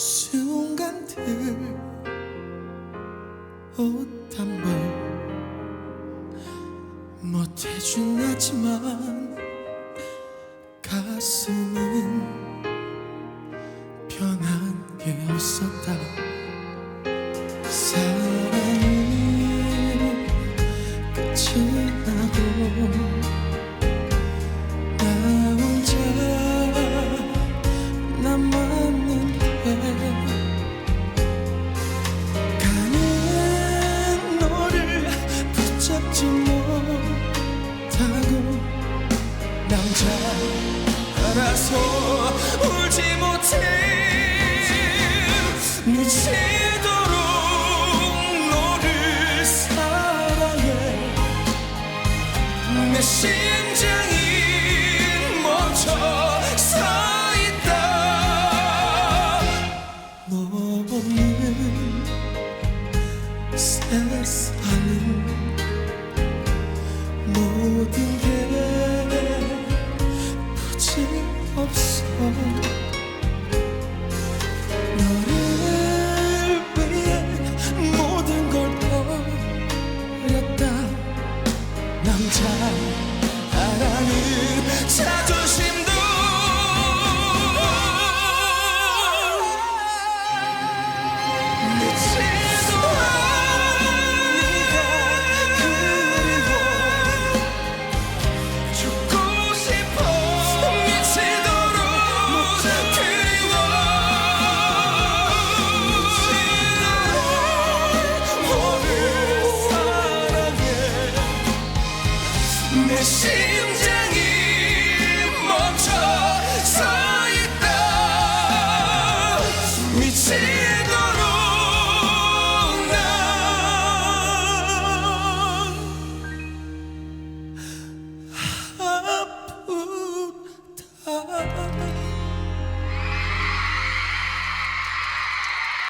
순간들 옷한벌 못해준 하지만 가슴은 변한 게 없었다. 사랑은 끝이 나고 혼자 알아서 울지 못해. 미치도록 너를 사랑해. 내 심장이 멈춰 서 있다. 너보니 없어. 너를 위해 모든 걸 버렸다. 남자 love.